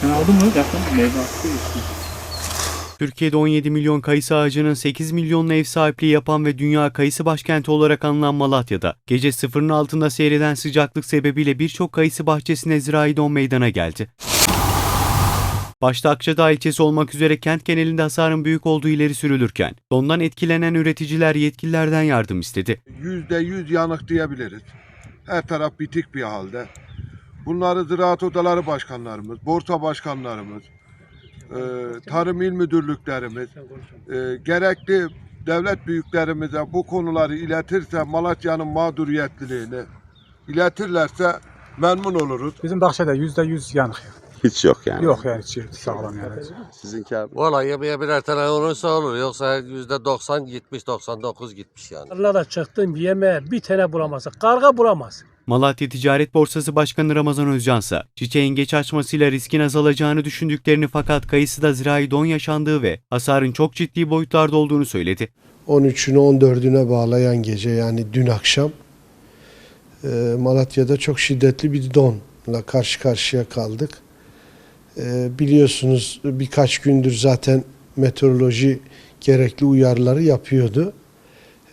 Sen aldın mı? Yaptın mı? Meyve attı işte. Türkiye'de 17 milyon kayısı ağacının 8 milyonla ev sahipliği yapan ve dünya kayısı başkenti olarak anılan Malatya'da gece sıfırın altında seyreden sıcaklık sebebiyle birçok kayısı bahçesine zirai don meydana geldi. Başta Akçadağ ilçesi olmak üzere kent genelinde hasarın büyük olduğu ileri sürülürken, dondan etkilenen üreticiler yetkililerden yardım istedi. yüzde yüz yanık diyebiliriz. Her taraf bitik bir halde. Bunları ziraat odaları başkanlarımız, borsa başkanlarımız, e, tarım il müdürlüklerimiz, e, gerekli devlet büyüklerimize bu konuları iletirse Malatya'nın mağduriyetliliğini iletirlerse memnun oluruz. Bizim bahçede yüzde yüz yanık. Hiç yok yani. Yok yani hiç sağlam yani. Sizinki abi. Valla yemeğe birer tane olursa olur. Yoksa yüzde 90 gitmiş 99 gitmiş yani. Tarlada çıktım yemeğe bir tane bulamazsın. Karga bulamaz. Malatya Ticaret Borsası Başkanı Ramazan Özcan ise çiçeğin geç açmasıyla riskin azalacağını düşündüklerini fakat kayısıda zirai don yaşandığı ve hasarın çok ciddi boyutlarda olduğunu söyledi. 13'ünü 14'üne bağlayan gece yani dün akşam e, Malatya'da çok şiddetli bir donla karşı karşıya kaldık. E, biliyorsunuz birkaç gündür zaten meteoroloji gerekli uyarıları yapıyordu.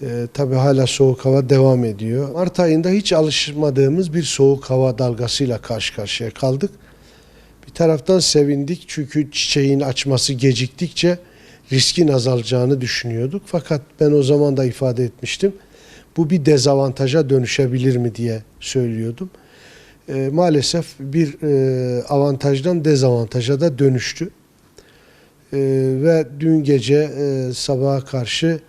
E, Tabi hala soğuk hava devam ediyor. Mart ayında hiç alışmadığımız bir soğuk hava dalgasıyla karşı karşıya kaldık. Bir taraftan sevindik çünkü çiçeğin açması geciktikçe riskin azalacağını düşünüyorduk. Fakat ben o zaman da ifade etmiştim. Bu bir dezavantaja dönüşebilir mi diye söylüyordum. E, maalesef bir e, avantajdan dezavantaja da dönüştü. E, ve dün gece e, sabaha karşı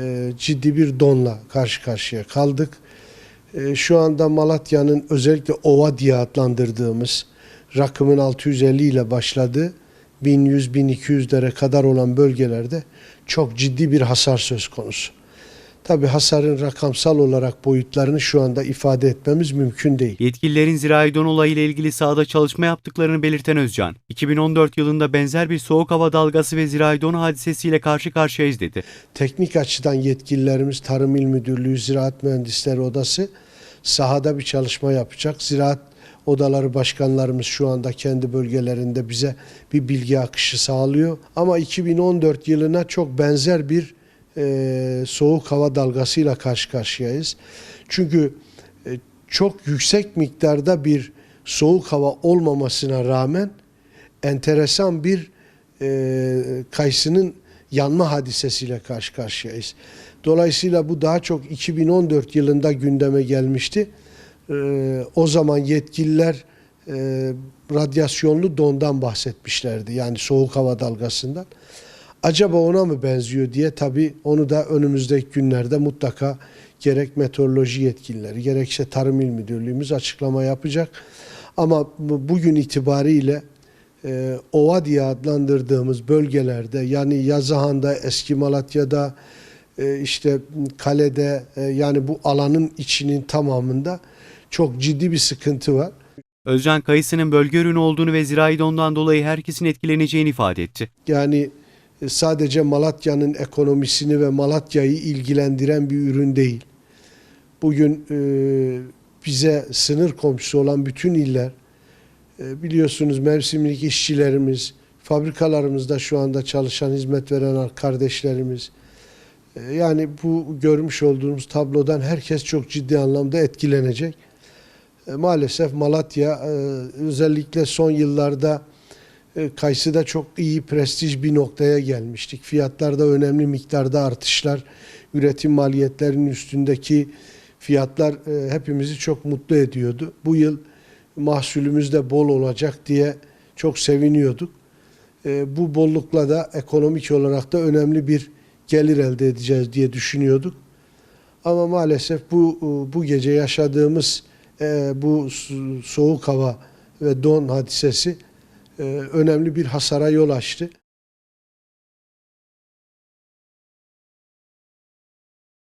e, ciddi bir donla karşı karşıya kaldık. E, şu anda Malatya'nın özellikle ova diye adlandırdığımız rakımın 650 ile başladığı 1100-1200'lere kadar olan bölgelerde çok ciddi bir hasar söz konusu. Tabi hasarın rakamsal olarak boyutlarını şu anda ifade etmemiz mümkün değil. Yetkililerin zirai don olayıyla ilgili sahada çalışma yaptıklarını belirten Özcan, 2014 yılında benzer bir soğuk hava dalgası ve zirai don hadisesiyle karşı karşıyayız dedi. Teknik açıdan yetkililerimiz Tarım İl Müdürlüğü, Ziraat Mühendisleri Odası sahada bir çalışma yapacak. Ziraat odaları başkanlarımız şu anda kendi bölgelerinde bize bir bilgi akışı sağlıyor. Ama 2014 yılına çok benzer bir e, soğuk hava dalgasıyla karşı karşıyayız. Çünkü e, çok yüksek miktarda bir soğuk hava olmamasına rağmen enteresan bir e, kayısının yanma hadisesiyle karşı karşıyayız. Dolayısıyla bu daha çok 2014 yılında gündeme gelmişti. E, o zaman yetkililer e, radyasyonlu dondan bahsetmişlerdi. Yani soğuk hava dalgasından. Acaba ona mı benziyor diye tabii onu da önümüzdeki günlerde mutlaka gerek meteoroloji yetkilileri gerekse Tarım İl Müdürlüğümüz açıklama yapacak. Ama bu- bugün itibariyle e, ova diye adlandırdığımız bölgelerde yani Yazıhan'da, Eski Malatya'da, e, işte Kale'de e, yani bu alanın içinin tamamında çok ciddi bir sıkıntı var. Özcan kayısının bölge ürünü olduğunu ve zirai dondan dolayı herkesin etkileneceğini ifade etti. Yani sadece Malatya'nın ekonomisini ve Malatya'yı ilgilendiren bir ürün değil. Bugün e, bize sınır komşusu olan bütün iller, e, biliyorsunuz mevsimlik işçilerimiz, fabrikalarımızda şu anda çalışan, hizmet veren kardeşlerimiz, e, yani bu görmüş olduğumuz tablodan herkes çok ciddi anlamda etkilenecek. E, Maalesef Malatya e, özellikle son yıllarda e, Kayısı'da çok iyi prestij bir noktaya gelmiştik. Fiyatlarda önemli miktarda artışlar, üretim maliyetlerinin üstündeki fiyatlar e, hepimizi çok mutlu ediyordu. Bu yıl mahsulümüz de bol olacak diye çok seviniyorduk. E, Bu bollukla da ekonomik olarak da önemli bir gelir elde edeceğiz diye düşünüyorduk. Ama maalesef bu bu gece yaşadığımız e, bu so- soğuk hava ve don hadisesi e, önemli bir hasara yol açtı.